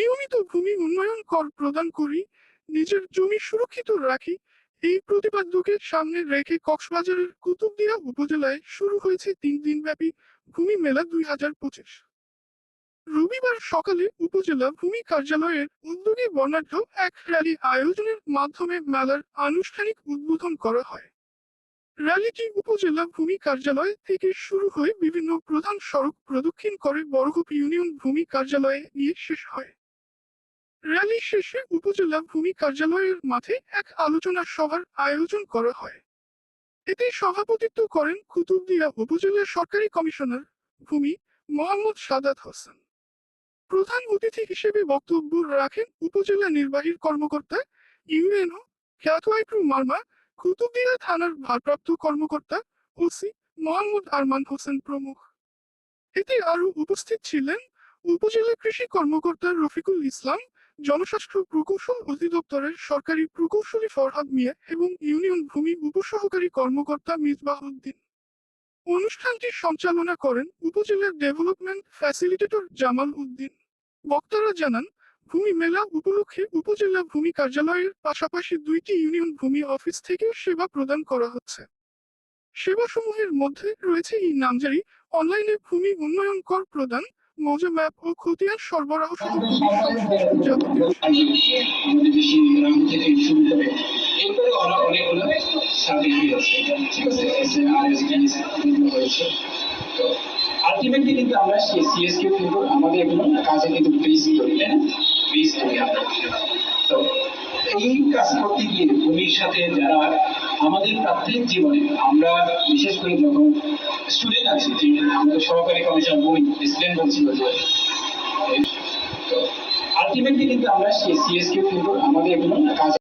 নিয়মিত ভূমি উন্নয়ন কর প্রদান করি, নিজের জমি সুরক্ষিত রাখি, এই প্রতিপাদ্যকে সামনে রেখে কক্সবাজারের কুতুবদিয়া উপজেলায় শুরু হয়েছে তিন দিনব্যাপী ভূমি মেলা দুই হাজার পঁচিশ। রবিবার সকালে উপজেলা ভূমি কার্যালয়ের উদ্যোগে বর্ণাঢ্য এক র্যালি আয়োজনের মাধ্যমে মেলার আনুষ্ঠানিক উদ্বোধন করা হয়। র্যালিটি উপজেলা ভূমি কার্যালয় থেকে শুরু হয়ে বিভিন্ন প্রধান সড়ক প্রদক্ষিণ করে বরগুপ ইউনিয়ন ভূমি কার্যালয়ে গিয়ে শেষ হয়। র্যালি শেষে উপজেলা ভূমি কার্যালয়ের মাঠে এক আলোচনা সভার আয়োজন করা হয়। এতে সভাপতিত্ব করেন কুতুবদিয়া উপজেলা সরকারি কমিশনার ভূমি মোহাম্মদ সাদাত হোসেন। প্রধান অতিথি হিসেবে বক্তব্য রাখেন উপজেলা নির্বাহী কর্মকর্তা ইউএনও খ্যাতওয়াইক্রু মার্মা, কুতুবদিয়া থানার ভারপ্রাপ্ত কর্মকর্তা ওসি মোহাম্মদ আরমান হোসেন প্রমুখ। এতে আরও উপস্থিত ছিলেন উপজেলা কৃষি কর্মকর্তা রফিকুল ইসলাম জনস্বাস্থ্য প্রকৌশল অধিদপ্তরের সরকারি প্রকৌশলী ফরহাদ মিয়া এবং ইউনিয়ন ভূমি উপসহকারী কর্মকর্তা মিসবাহ উদ্দিন অনুষ্ঠানটি সঞ্চালনা করেন উপজেলার ডেভেলপমেন্ট ফ্যাসিলিটেটর জামাল উদ্দিন। বক্তারা জানান, ভূমি মেলা উপলক্ষে উপজেলা ভূমি কার্যালয়ের পাশাপাশি দুইটি ইউনিয়ন ভূমি অফিস থেকে সেবা প্রদান করা হচ্ছে। সেবাসমূহের মধ্যে রয়েছে ই নামজারি, অনলাইনে ভূমি উন্নয়ন কর প্রদান মৌজা ম্যাপ ও খতিয়ান সরবরাহ সহ সংশ্লিষ্ট যাবতীয় আলটিমেটলি কিন্তু আমরা সিএস কে কিন্তু আমাদের এগুলো কাজে কিন্তু বেশি করি তাই না সাথে যারা আমাদের প্রাত্যহিক জীবনে আমরা বিশেষ করে যখন স্টুডেন্ট আছি যে আমাদের সহকারী কমিশন বই প্রেসিডেন্ট বলছিল যে আলটিমেটলি কিন্তু আমরা সিএসকে কিন্তু আমাদের এগুলো কাজ